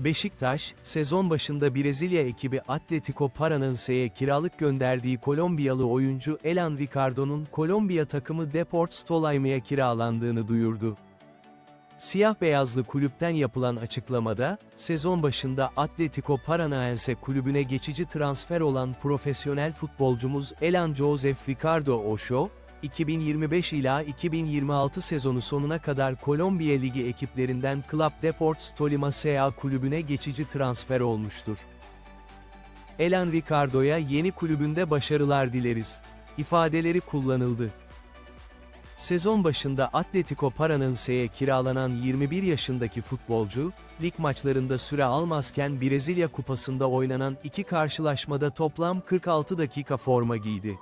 Beşiktaş, sezon başında Brezilya ekibi Atletico Paranaense'ye kiralık gönderdiği Kolombiyalı oyuncu Elan Ricardo'nun Kolombiya takımı Deportes Tolaime'ye kiralandığını duyurdu. Siyah-beyazlı kulüpten yapılan açıklamada, sezon başında Atletico Paranaense kulübüne geçici transfer olan profesyonel futbolcumuz Elan Joseph Ricardo Ochoa, 2025 ila 2026 sezonu sonuna kadar Kolombiya Ligi ekiplerinden Club Deportes Tolima SA kulübüne geçici transfer olmuştur. Elan Ricardo'ya yeni kulübünde başarılar dileriz. ifadeleri kullanıldı. Sezon başında Atletico Paranaense'ye kiralanan 21 yaşındaki futbolcu, lig maçlarında süre almazken Brezilya Kupası'nda oynanan iki karşılaşmada toplam 46 dakika forma giydi.